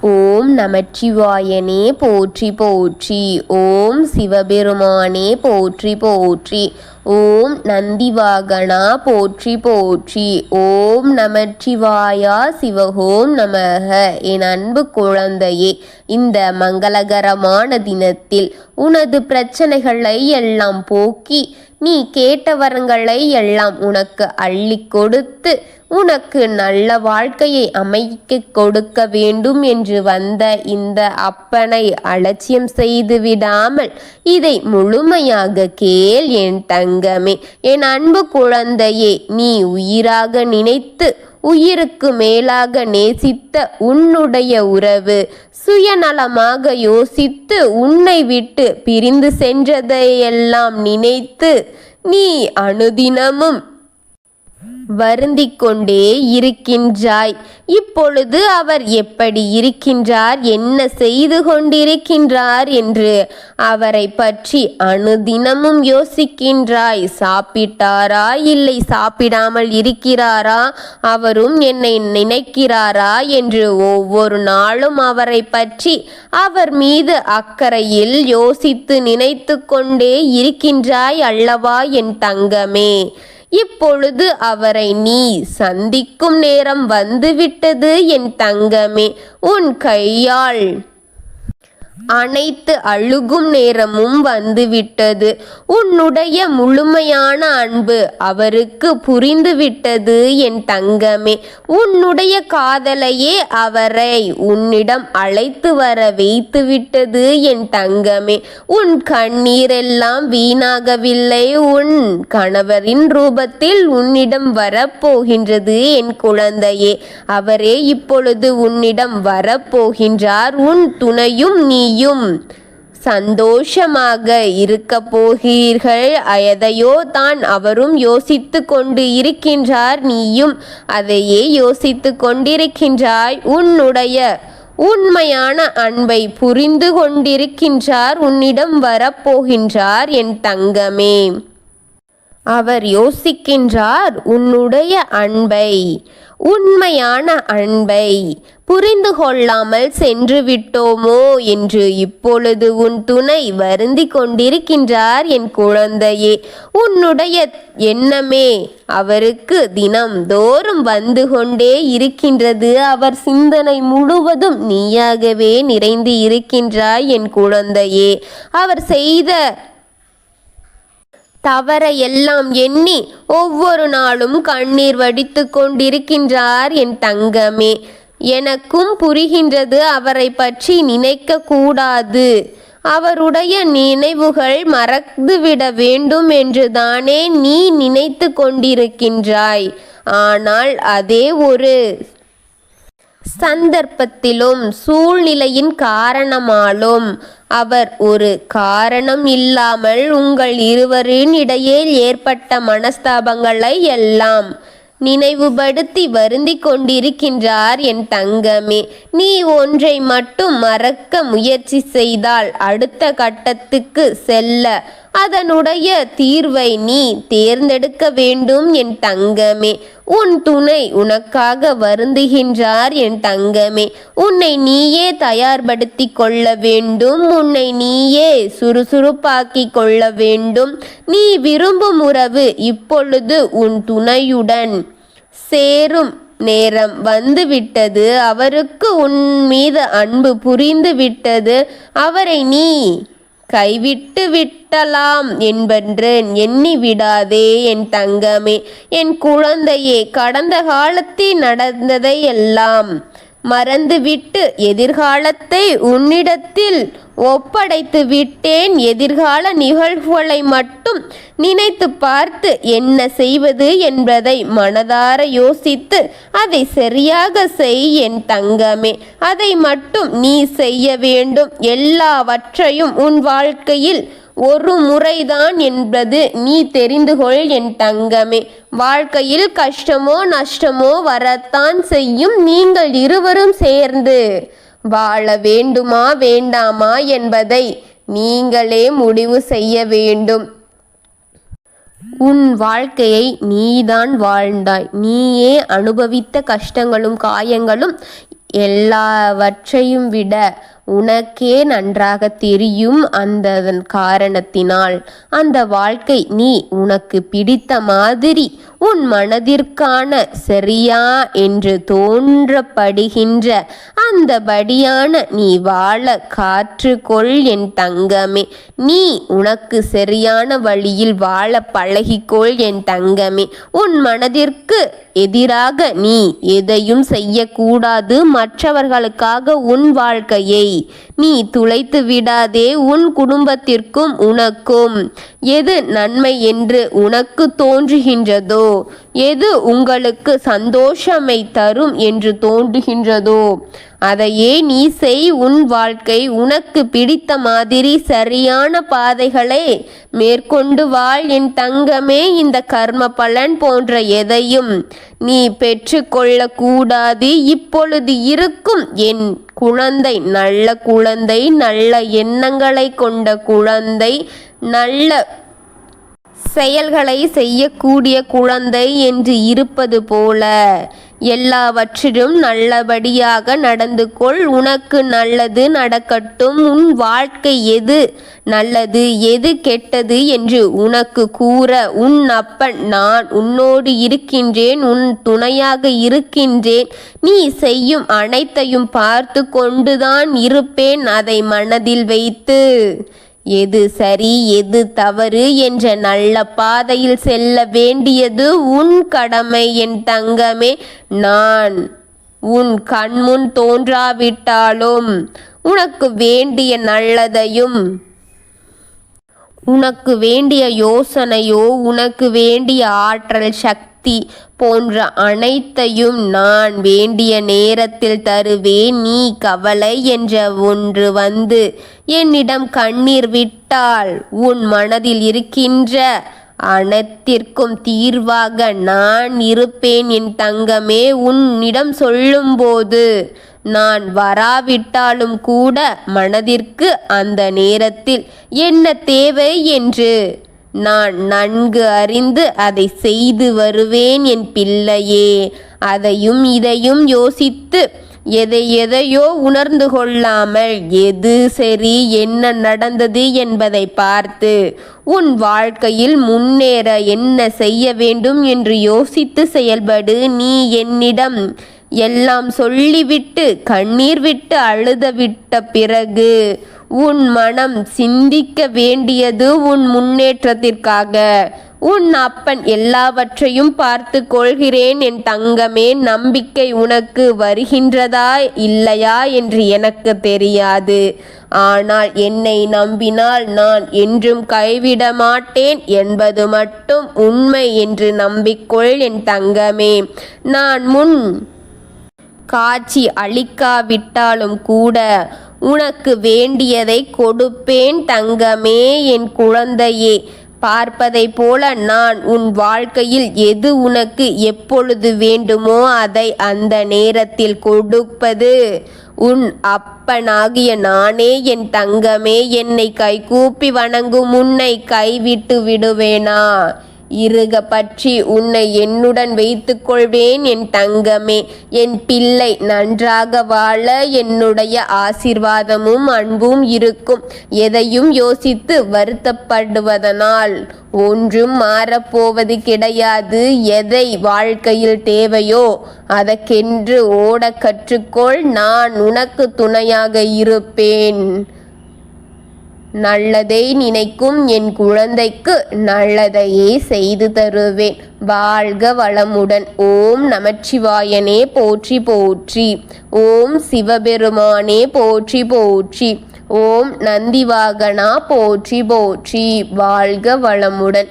ஓம் நமச்சிவாயனே போற்றி போற்றி. ஓம் சிவபெருமானே போற்றி போற்றி. ஓம் நந்திவாகனா போற்றி போற்றி. ஓம் நமச்சிவாயா சிவகோம் நமக. என் அன்பு குழந்தையே இந்த மங்களகரமான தினத்தில் உனது பிரச்சனைகளை எல்லாம் போக்கி நீ கேட்ட வரங்களை எல்லாம் உனக்கு அள்ளி கொடுத்து உனக்கு நல்ல வாழ்க்கையை அமைக்க கொடுக்க வேண்டும் என்று வந்த இந்த அப்பனை அலட்சியம் செய்து விடாமல் இதை முழுமையாக கேள் என் தங்கமே. என் அன்பு குழந்தையே நீ உயிராக நினைத்து உயிருக்கு மேலாக நேசித்த உன்னுடைய உறவு சுயநலமாக யோசித்து உன்னை விட்டு பிரிந்து சென்றதையெல்லாம் நினைத்து நீ அனுதினமும் வருந்திக் கொண்டே இருக்கின்றாய். இப்பொழுது அவர் எப்படி இருக்கின்றார்? என்ன செய்து கொண்டிருக்கின்றார் என்று அவரை பற்றி அனுதினமும் யோசிக்கின்றாய். சாப்பிட்டாரா? இல்லை சாப்பிடாமல் இருக்கிறாரா? அவரும் என்னை நினைக்கிறாரா? என்று ஒவ்வொரு நாளும் அவரை பற்றி அவர் மீது அக்கறையில் யோசித்து நினைத்து கொண்டே இருக்கின்றாய் அல்லவா என் தங்கமே? இப்பொழுது அவரை நீ சந்திக்கும் நேரம் வந்துவிட்டது என் தங்கமே உன் கையால். அனைத்து அழுகும் நேரமும் வந்துவிட்டது. உன்னுடைய முழுமையான அன்பு அவருக்கு புரிந்துவிட்டது என் தங்கமே. உன்னுடைய காதலையே அவரை உன்னிடம் அழைத்து வர வைத்துவிட்டது என் தங்கமே. உன் கண்ணீரெல்லாம் வீணாகவில்லை. உன் கணவரின் ரூபத்தில் உன்னிடம் வரப்போகின்றது என் குழந்தையே. அவரே இப்பொழுது உன்னிடம் வரப்போகின்றார். உன் துணையும் நீ நீயும் சந்தோஷமாக இருக்க போகிறீர்கள் எதையோ தான் அவரும் யோசித்து கொண்டு இருக்கின்றார். நீயும் அதையே யோசித்து கொண்டிருக்கின்றாய் உன்னுடைய உண்மையான அன்பை புரிந்து கொண்டிருக்கின்றார் உன்னிடம் வரப்போகின்றார் என் தங்கமே. அவர் யோசிக்கின்றார் உன்னுடைய அன்பை உண்மையான அன்பை. புரிந்து கொள்ளாமல் சென்று விட்டோமோ என்று இப்பொழுது உன் துணை வருந்தி கொண்டிருக்கின்றார் என் குழந்தையே. உன்னுடைய எண்ணமே அவருக்கு தினம் தோறும் வந்து கொண்டே இருக்கின்றது. அவர் சிந்தனை முழுவதும் நீயாகவே நிறைந்து இருக்கின்றாய் என் குழந்தையே. அவர் செய்த தவற எல்லாம் எண்ணி ஒவ்வொரு நாளும் கண்ணீர் வடித்து கொண்டிருக்கின்றார் என் தங்கமே. எனக்கும் புரிகின்றது அவரை பற்றி நினைக்க கூடாது. அவருடைய நினைவுகள் மறந்துவிட வேண்டும் என்று தானே நீ நினைத்து கொண்டிருக்கின்றாய். ஆனால் அதே ஒரு சந்தர்ப்பத்திலும் சூழ்நிலையின் காரணமாலும் அவர் ஒரு காரணம் இல்லாமல் உங்கள் இருவரின் இடையே ஏற்பட்ட மனஸ்தாபங்களை எல்லாம் நினைவுபடுத்தி வருந்தி கொண்டிருக்கின்றார் என் தங்கமே. நீ ஒன்றை மட்டும் மறக்க முயற்சி செய்தால் அடுத்த கட்டத்துக்கு செல்ல அதனுடைய தீர்வை நீ தேர்ந்தெடுக்க வேண்டும் என் தங்கமே. உன் துணை உனக்காக வருந்துகின்றார் என் தங்கமே. உன்னை நீயே தயார்படுத்தி கொள்ள வேண்டும். உன்னை நீயே சுறுசுறுப்பாக்கி கொள்ள வேண்டும். நீ விரும்பும் உறவு இப்பொழுது உன் துணையுடன் சேரும் நேரம் வந்துவிட்டது. அவருக்கு உன் மீது அன்பு புரிந்து விட்டது அவரை நீ கைவிட்டு விட்டலாம் என்பன்று எண்ணி விடாதே என் தங்கமே. என் குழந்தையே கடந்த காலத்தில் நடந்ததை எல்லாம் மறந்துவிட்டு எதிர்காலத்தை உன்னிடத்தில் ஒப்படைத்து விட்டேன். எதிர்கால நிகழ்வுகளை மட்டும் நினைத்து பார்த்து என்ன செய்வது என்பதை மனதார யோசித்து அதை சரியாக செய் என் தங்கமே. அதை மட்டும் நீ செய்ய வேண்டும். எல்லாவற்றையும் உன் வாழ்க்கையில் ஒரு முறைதான் என்பது நீ தெரிந்து கொள் என் தங்கமே. வாழ்க்கையில் கஷ்டமோ நஷ்டமோ வரத்தான் செய்யும் நீங்கள் இருவரும் சேர்ந்து. வாழ வேண்டுமா வேண்டாமா என்பதை நீங்களே முடிவு செய்ய வேண்டும். உன் வாழ்க்கையை நீதான் வாழ்ந்தாய். நீயே அனுபவித்த கஷ்டங்களும் காயங்களும் எல்லாவற்றையும் விட உனக்கே நன்றாக தெரியும் அந்ததன் காரணத்தினால். அந்த வாழ்க்கை நீ உனக்கு பிடித்த மாதிரி உன் மனதிற்கான சரியா என்று தோன்றப்படுகின்ற அந்தபடியான நீ வாழ காற்றுக்கொள் என் தங்கமே. நீ உனக்கு சரியான வழியில் வாழ பழகிக்கொள் என் தங்கமே. உன் மனதிற்கு எதிராக நீ எதையும் செய்யக்கூடாது. மற்றவர்களுக்காக உன் வாழ்க்கையை நீ துளைத்து விடாதே உன் குடும்பத்திற்கும் உனக்கும். எது நன்மை என்று உனக்கு தோன்றுகின்றதோ? எது உங்களுக்கு சந்தோஷமை தரும் என்று தோன்றுகின்றதோ? அதையே நீ செய் உன் வாழ்க்கை உனக்கு பிடித்த மாதிரி சரியான பாதைகளை மேற்கொண்டு வாழ். என் தங்கமே இந்த கர்ம பலன் போன்ற எதையும் நீ பெற்றுக்கொள்ளக்கூடாது இப்பொழுது இருக்கும் என் குழந்தை நல்ல குழந்தை நல்ல எண்ணங்களை கொண்ட குழந்தை நல்ல செயல்களை செய்யக்கூடிய குழந்தை என்று இருப்பது போல. எல்லாவற்றிலும் நல்லபடியாக நடந்து கொள் உனக்கு நல்லது நடக்கட்டும். உன் வாழ்க்கை எது? நல்லது எது கெட்டது என்று உனக்கு கூற. உன் அப்பன் நான் உன்னோடு இருக்கின்றேன். உன் துணையாக இருக்கின்றேன். நீ செய்யும் அனைத்தையும் பார்த்து கொண்டுதான் இருப்பேன். அதை மனதில் வைத்து எது சரி எது தவறு என்ற நல்ல பாதையில் செல்ல வேண்டியது உன் கடமை என் தங்கமே. நான் உன் கண்முன் தோன்றாவிட்டாலும் உனக்கு வேண்டிய நல்லதையும் உனக்கு வேண்டிய யோசனையோ உனக்கு வேண்டிய ஆற்றல் சக்தி போன்ற அனைத்தையும் நான் வேண்டிய நேரத்தில் தருவேன். நீ கவலை என்ற ஒன்று வந்து என்னிடம் கண்ணீர் விட்டால் உன் மனதில் இருக்கின்ற அனைத்திற்கும் தீர்வாக நான் இருப்பேன் என் தங்கமே. உன்னிடம் சொல்லும்போது நான் வராவிட்டாலும் கூட மனதிற்கு அந்த நேரத்தில் என்ன தேவை என்று நான் நன்கு அறிந்து அதை செய்து வருவேன் என் பிள்ளையே. அதையும் இதையும் யோசித்து எதை எதையோ உணர்ந்து கொள்ளாமல் எது சரி என்ன நடந்தது என்பதை பார்த்து உன் வாழ்க்கையில் முன்னேற என்ன செய்ய வேண்டும் என்று யோசித்து செயல்படு. நீ என்னிடம் எல்லாம் சொல்லிவிட்டு கண்ணீர் விட்டு அழுதவிட்ட பிறகு உன் மனம் சிந்திக்க வேண்டியது உன் முன்னேற்றத்திற்காக. உன் அப்பன் எல்லாவற்றையும் பார்த்து கொள்கிறேன். என் தங்கமே நம்பிக்கை உனக்கு வருகின்றதா இல்லையா என்று எனக்கு தெரியாது. ஆனால் என்னை நம்பினால் நான் என்றும் கைவிட மாட்டேன் என்பது மட்டும் உண்மை என்று நம்பிக்கொள் என் தங்கமே. நான் முன் காட்சி அளிக்காவிட்டாலும் கூட உனக்கு வேண்டியதை கொடுப்பேன் தங்கமே என் குழந்தையே. பார்ப்பதை போல நான் உன் வாழ்க்கையில் எது உனக்கு எப்பொழுது வேண்டுமோ அதை அந்த நேரத்தில் கொடுப்பது. உன் அப்பனாகிய நானே என் தங்கமே என்னை கைகூப்பி வணங்கும் உன்னை கைவிட்டு விடுவேனா? இருக பற்றி உன்னை என்னுடன் வைத்துக் கொள்வேன் என் தங்கமே. என் பிள்ளை நன்றாக வாழ என்னுடைய ஆசிர்வாதமும் அன்பும் இருக்கும். எதையும் யோசித்து வருத்தப்படுவதனால் ஒன்றும் மாறப்போவது கிடையாது. எதை வாழ்க்கையில் தேவையோ அதற்கென்று ஓட கற்றுக்கொள். நான் உனக்கு துணையாக இருப்பேன். நல்லதை நினைக்கும் என் குழந்தைக்கு நல்லதையே செய்து தருவேன். வாழ்க வளமுடன். ஓம் நமச்சிவாயனே போற்றி போற்றி. ஓம் சிவபெருமானே போற்றி போற்றி. ஓம் நந்திவாகனா போற்றி போற்றி. வாழ்க வளமுடன்.